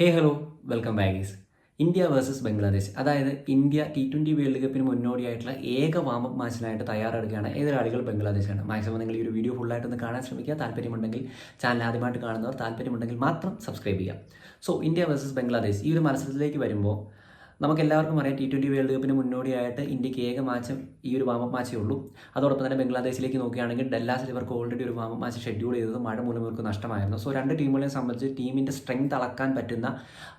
ഹേ hello welcome back ബാഗീസ് India versus Bangladesh അതായത് India T twenty world കപ്പിന് മുന്നോടിയായിട്ടുള്ള ഏക വാമപ്പ് മാച്ചിനായിട്ട് തയ്യാറെടുക്കുകയാണ് എതിരാളികൾ ബംഗ്ലാദേശാണ്. മാക്സിമം നിങ്ങൾ ഈ ഒരു വീഡിയോ ഫുള്ളായിട്ടൊന്ന് കാണാൻ ശ്രമിക്കുക. താല്പര്യമുണ്ടെങ്കിൽ ചാനൽ ആദ്യമായിട്ട് കാണുന്നവർ താല്പര്യമുണ്ടെങ്കിൽ മാത്രം സബ്സ്ക്രൈബ് ചെയ്യുക. സോ ഇന്ത്യ വേഴ്സസ് ബംഗ്ലാദേശ് ഈ ഒരു മത്സരത്തിലേക്ക് വരുമ്പോൾ നമുക്ക് എല്ലാവർക്കും അറിയാം ടി ട്വന്റി വേൾഡ് കപ്പിന് മുന്നോടിയായിട്ട് ഇന്ത്യയ്ക്ക് ഏക മാച്ച് ഈ ഒരു വാമപ്പ് മാച്ചേ ഉള്ളൂ. അതോടൊപ്പം തന്നെ ബംഗ്ലാദേശിലേക്ക് നോക്കുകയാണെങ്കിൽ ഡെല്ലാസിൽ ഇവർക്ക് ഓൾറെഡി ഒരു വാമപ്പ് മാച്ച് ഷെഡ്യൂൾ ചെയ്തത് മഴ മൂലം ഇവർക്ക് നഷ്ടമായിരുന്നു. സോ രണ്ട് ടീമുകളെ സംബന്ധിച്ച് ടീമിന്റെ സ്ട്രെങ്ത് അളക്കാൻ പറ്റുന്ന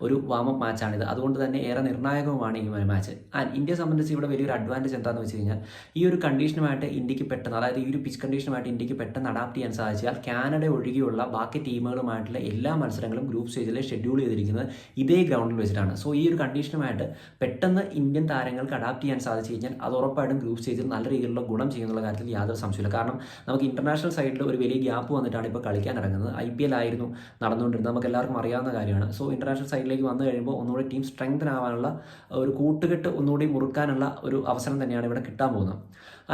ഒരു വാമപ്പ് മാച്ചാണിത്. അതുകൊണ്ട് തന്നെ ഏറെ നിർണായകവുമാണ് ഈ ഒരു മാച്ച്. ആൻഡ് ഇന്ത്യയെ സംബന്ധിച്ച് ഇവിടെ വലിയൊരു അഡ്വാന്റേജ് എന്താണെന്ന് വെച്ച് കഴിഞ്ഞാൽ ഈ ഒരു കണ്ടീഷനുമായിട്ട് ഇന്ത്യയ്ക്ക് പെട്ടെന്ന് അതായത് ഈ ഒരു പിച്ച് കണ്ടീഷനുമായിട്ട് ഇന്ത്യയ്ക്ക് പെട്ടെന്ന് അഡാപ്റ്റ് ചെയ്യാൻ സാധിച്ചാൽ കാനഡ ഒഴികെയുള്ള ബാക്കി ടീമുകളുമായിട്ടുള്ള എല്ലാ മത്സരങ്ങളും ഗ്രൂപ്പ് സ്റ്റേജിൽ ഷെഡ്യൂൾ ചെയ്തിരിക്കുന്നത് ഇതേ ഗ്രൗണ്ടിൽ വെച്ചിട്ടാണ്. സോ ഈ ഒരു കണ്ടീഷനുമായിട്ട് പെട്ടെന്ന് ഇന്ത്യൻ താരങ്ങൾക്ക് അഡാപ്റ്റ് ചെയ്യാൻ സാധിച്ചു കഴിഞ്ഞാൽ അത് ഉറപ്പായിട്ടും ഗ്രൂപ്പ് സ്റ്റേജിൽ നല്ല രീതിയിലുള്ള ഗുണം ചെയ്യുന്നുള്ള കാര്യത്തിൽ യാതൊരു സംശയമില്ല കാരണം നമുക്ക് ഇന്റർനാഷണൽ സൈഡിൽ ഒരു വലിയ ഗ്യാപ്പ് വന്നിട്ടാണ് ഇപ്പോൾ കളിക്കാൻ ഇറങ്ങുന്നത്. ഐ പി എൽ ആയിരുന്നു നടന്നുകൊണ്ടിരുന്നത്. നമുക്ക് എല്ലാവർക്കും അറിയാവുന്ന കാര്യമാണ്. സോ ഇന്റർനാഷണൽ സൈഡിലേക്ക് വന്നു കഴിയുമ്പോൾ ഒന്നുകൂടി ടീം സ്ട്രെങ്തൻ ആവാനുള്ള ഒരു കൂട്ടുകെട്ട് ഒന്നുകൂടി മുറുക്കാനുള്ള ഒരു അവസരം തന്നെയാണ് ഇവിടെ കിട്ടാൻ പോകുന്നത്.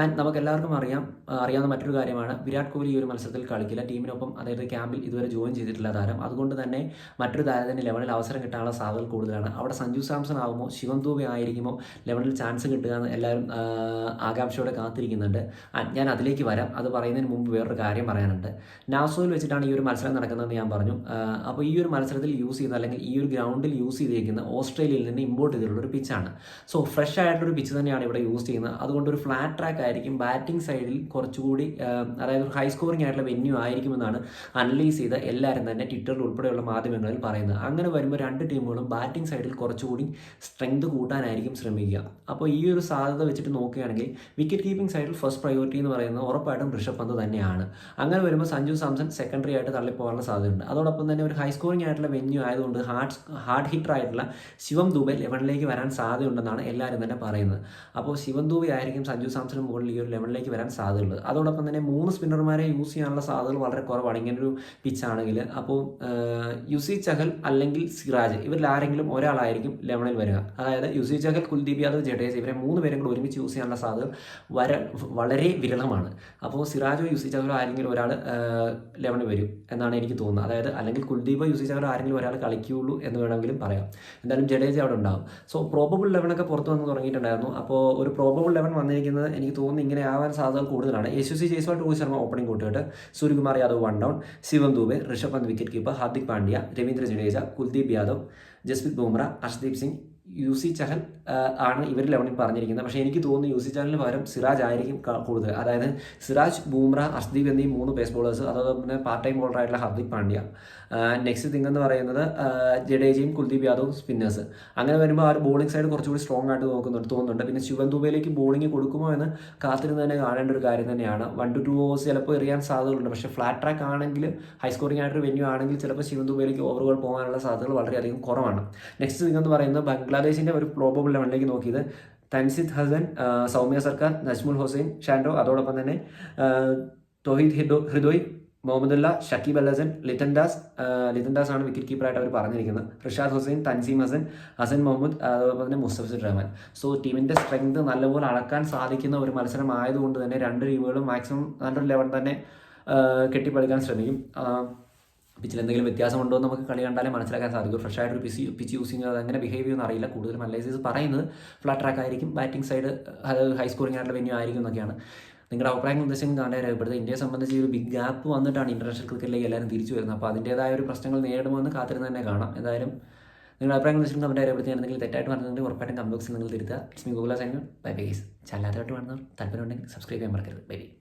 ആൻഡ് നമുക്ക് എല്ലാവർക്കും അറിയാം അറിയാവുന്ന മറ്റൊരു കാര്യമാണ്. വിരാട് കോഹ്ലി ഈ ഒരു മത്സരത്തിൽ കളിക്കില്ല. ടീമിനൊപ്പം അതായത് ക്യാമ്പിൽ ഇതുവരെ ജോയിൻ ചെയ്തിട്ടില്ല താരം. അതുകൊണ്ട് തന്നെ മറ്റൊരു താരത്തിന് ലെവനിൽ അവസരം കിട്ടാനുള്ള സാധ്യത കൂടുതലാണ്. അവിടെ സഞ്ജു സാംസൺ ആകുമോ ശിവം ആയിരിക്കുമോ? ലെവനിൽ ചാൻസ് കിട്ടുക എന്ന് എല്ലാവരും ആകാംക്ഷയോടെ കാത്തിരിക്കുന്നുണ്ട്. ഞാൻ അതിലേക്ക് വരാം. അത് പറയുന്നതിന് മുമ്പ് വേറൊരു കാര്യം പറയാനുണ്ട്. നാസോയിൽ വെച്ചിട്ടാണ് ഈ ഒരു മത്സരം നടക്കുന്നതെന്ന് ഞാൻ പറഞ്ഞു. അപ്പോൾ ഈ ഒരു മത്സരത്തിൽ യൂസ് ചെയ്ത അല്ലെങ്കിൽ ഈ ഒരു ഗ്രൗണ്ടിൽ യൂസ് ചെയ്തിരിക്കുന്ന ഓസ്ട്രേലിയയിൽ നിന്ന് ഇമ്പോർട്ട് ചെയ്തിട്ടുള്ള ഒരു പിച്ചാണ് സോ ഫ്രഷ് ആയിട്ടുള്ള ഒരു പിച്ച് തന്നെയാണ് ഇവിടെ യൂസ് ചെയ്യുന്നത്. അതുകൊണ്ട് ഒരു ഫ്ലാറ്റ് ട്രാക്ക് ആയിരിക്കും ബാറ്റിംഗ് സൈഡിൽ കുറച്ചുകൂടി അതായത് ഒരു ഹൈ സ്കോറിംഗ് ആയിട്ടുള്ള വെന്യൂ ആയിരിക്കുമെന്നാണ് അനലൈസ് ചെയ്ത എല്ലാവരും തന്നെ ട്വിറ്ററിൽ ഉൾപ്പെടെയുള്ള മാധ്യമങ്ങളിൽ പറയുന്നത്. അങ്ങനെ വരുമ്പോൾ രണ്ട് ടീമുകളും ബാറ്റിംഗ് സൈഡിൽ കുറച്ചുകൂടി സ്ട്രെങ്ത് കൂട്ടാനായിരിക്കും ശ്രമിക്കുക. അപ്പോൾ ഈ ഒരു സാധ്യത വെച്ചിട്ട് നോക്കുകയാണെങ്കിൽ വിക്കറ്റ് കീപ്പിംഗ് സൈഡിൽ ഫസ്റ്റ് പ്രയോറിറ്റി എന്ന് പറയുന്നത് ഉറപ്പായിട്ടും ഋഷഭ് പന്ത് തന്നെയാണ്. അങ്ങനെ വരുമ്പോൾ സഞ്ജു സാംസൺ സെക്കൻഡറി ആയിട്ട് തള്ളിപ്പോകാനുള്ള സാധ്യതയുണ്ട്. അതോടൊപ്പം തന്നെ ഒരു ഹൈ സ്കോറിംഗ് ആയിട്ടുള്ള വെന്യൂ ആയതുകൊണ്ട് ഹാർഡ് ഹാർഡ് ഹിറ്റർ ആയിട്ടുള്ള ശിവം ദൂബെ ലെവനിലേക്ക് വരാൻ സാധ്യതയുണ്ടെന്നാണ് എല്ലാവരും തന്നെ പറയുന്നത്. അപ്പോൾ ശിവം ദൂബെ ആയിരിക്കും സഞ്ജു സാംസണിന് മുകളിൽ ഈ ഒരു ലെവലിലേക്ക് വരാൻ സാധ്യതയുള്ളത്. അതോടൊപ്പം തന്നെ മൂന്ന് സ്പിന്നർമാരെ യൂസ് ചെയ്യാനുള്ള സാധ്യതകൾ വളരെ കുറവാണ്. ഇങ്ങനെ ഒരു പിച്ചാണെങ്കിൽ അപ്പോൾ യുസി ചഹൽ അല്ലെങ്കിൽ സിറാജ് ഇവരിൽ ആരെങ്കിലും ഒരാളായിരിക്കും ലെവണിൽ വരിക. അതായത് യുസി ചഹൽ കുൽദീപ് യാദവ് ജഡേജ് ഇവരെ മൂന്ന് പേരും കൂടെ ഒരുമിച്ച് യൂസ് ചെയ്യാനുള്ള സാധ്യത വര വളരെ വിരളമാണ്. അപ്പോൾ സിറാജോ യുസി ചഹലോ ആരെങ്കിലും ഒരാൾ ലെവണിൽ വരും എന്നാണ് എനിക്ക് തോന്നുന്നത്. അതായത് അല്ലെങ്കിൽ കുൽദീപോ യുസി ചഹലോ ആരെങ്കിലും ഒരാൾ കളിക്കുകയുള്ളൂ എന്ന് വേണമെങ്കിലും പറയാം. എന്തായാലും ജഡേജ അവിടെ ഉണ്ടാകും സോ പ്രോബബിൾ ലെവനൊക്കെ പുറത്ത് വന്ന് തുടങ്ങിയിട്ടുണ്ടായിരുന്നു. അപ്പോൾ ഒരു പ്രോബബിൾ ലെവൻ വന്നിരിക്കുന്നത് എനിക്ക് തോന്നുന്നു ഇങ്ങനെ ആവാൻ സാധ്യത കൂടുതലാണ്. യേശുസി ജയ്സ്വാൾ രോഹിത് ശർമ്മ ഓപ്പണിംഗ് കൂട്ടുകെട്ട്. Suryakumar Yadav one down Shivam Dube Rishabh Pant wicket keeper Hardik Pandya Ravindra Jadeja Kuldeep Yadav Jasprit Bumrah Arshdeep Singh Yuzi Chahal ആണ് ഇവർ ലെവനിൽ പറഞ്ഞിരിക്കുന്നത്. പക്ഷേ എനിക്ക് തോന്നുന്നു യു സി ചഹലിന് പകരം സിറാജ് ആയിരിക്കും കൂടുതൽ. അതായത് സിറാജ് ബൂംറ അർഷ്ദീപ് എന്നീ മൂന്ന് പേസ് ബോളേഴ്സ് അതോടൊപ്പം തന്നെ പാർട്ട് ടൈം ബോളർ ആയിട്ടുള്ള ഹർദിക് പാണ്ഡ്യ നെക്സ്റ്റ് തിങ് എന്ന് പറയുന്നത് ജഡേജയും കുൽദീപ് യാദവും സ്പിന്നേഴ്സ് അങ്ങനെ വരുമ്പോൾ ആ ഒരു ബോളിംഗ് സൈഡ് കുറച്ചുകൂടി സ്ട്രോങ് ആയിട്ട് നോക്കുന്നുണ്ട് തോന്നുന്നുണ്ട്. പിന്നെ ശിവൻ ദുബൈയിലേക്ക് ബോളിംഗ് കൊടുക്കുമോ എന്ന് കാത്തിരുന്ന് തന്നെ കാണേണ്ട ഒരു കാര്യം തന്നെയാണ്. വൺ ടു ടു ഓവേഴ്സ് ചിലപ്പോൾ എറിയാൻ സാധ്യതകളുണ്ട്. പക്ഷേ ഫ്ലാറ്റ് ട്രാക്ക് ആണെങ്കിൽ ഹൈ സ്കോറിംഗ് ആയിട്ടൊരു വെന്യൂ ആണെങ്കിൽ ചിലപ്പോൾ ശിവൻ ദുബൈയിലേക്ക് ഓവറുകൾ പോകാനുള്ള സാധ്യതകൾ വളരെയധികം കുറവാണ്. നെക്സ്റ്റ് തിങ് എന്ന് പറയുന്നത് ബംഗ്ലാദേശിന്റെ ഒരു പ്രോബബിൾ ലെവലിലേക്ക് നോക്കിയത് തൻസിദ് ഹസൻ സൗമ്യ സർക്കാർ നജ്മുൽ ഹുസൈൻ ഷാൻഡോ അതോടൊപ്പം തന്നെ തൊഹീദ് ഹിദോ ഹൃദോയ് മുഹമ്മദുല്ല ഷക്കീബ് അൽ ഹസൻ ലിതൻ ദാസ് ആ, ദാസ് ആണ് വിക്കറ്റ് കീപ്പറായിട്ട് അവർ പറഞ്ഞിരിക്കുന്നത്. റിഷാദ് ഹുസൈൻ തൻസീം ഹസൻ ഹസൻ മുഹമ്മദ് അതോടൊപ്പം തന്നെ മുസ്തഫിസുർ റഹ്മാൻ. സോ ടീമിന്റെ സ്ട്രെങ്ത് നല്ലപോലെ അളക്കാൻ സാധിക്കുന്ന ഒരു മത്സരം ആയതുകൊണ്ട് തന്നെ രണ്ട് ടീമുകളും മാക്സിമം നല്ലൊരു ലെവൽ തന്നെ കെട്ടിപ്പടുക്കാൻ ശ്രമിക്കും. പിച്ചിൽ എന്തെങ്കിലും വ്യത്യാസമുണ്ടോ എന്ന് നമുക്ക് കളി കണ്ടാലേ മനസ്സിലാക്കാൻ സാധിക്കും. ഫ്രഷ് ആയിട്ട് ഒരു പിച്ച് പിച്ച് യൂസ് ചെയ്യുന്നത് അത് എങ്ങനെ ബിഹേവ് ചെയ്യുമെന്ന് അറിയില്ല. കൂടുതൽ അനലൈസേഴ്സ് പറയുന്നത് ഫ്ലാറ്റ് ട്രാക്ക് ആയിരിക്കും ബാറ്റിംഗ് സൈഡ് ഹൈ സ്കോറിംഗ് ആയിട്ടുള്ള വെന്യൂ ആയിരിക്കും എന്നൊക്കെയാണ്. നിങ്ങളുടെ അഭിപ്രായങ്ങൾ ഉദ്ദേശം കാണാൻ രേഖപ്പെടുത്തുക. ഇന്ത്യയെ സംബന്ധിച്ച് ഒരു ബിഗ് ഗ്യാപ്പ് വന്നിട്ടാണ് ഇന്റർനാഷണൽ ക്രിക്കറ്റിലേക്ക് എല്ലാവരും തിരിച്ചു വരുന്നത്. അപ്പോൾ അതിന്റേതായ ഒരു പ്രശ്നങ്ങൾ നേരിടുമെന്ന് കാത്തിരുന്ന് തന്നെ കാണാം. എന്തായാലും നിങ്ങളുടെ അഭിപ്രായങ്ങൾ ഉദ്ദേശം കമന്റ് രേഖപ്പെടുത്തി എന്തെങ്കിലും തെറ്റായിട്ട് പറഞ്ഞിട്ടുണ്ടെങ്കിൽ ഉറപ്പായിട്ടും ബോക്സിൽ നിങ്ങൾ തിരുത്തുക. ഗൂഗിൾ സൈൻ ബൈ ബൈസ് ചല്ലാത്തതായിട്ട് വേണ്ടവർ താല്പര്യം ഉണ്ടെങ്കിൽ സബ്സ്ക്രൈബ് ചെയ്യാൻ മറക്കരുത്. Bye bye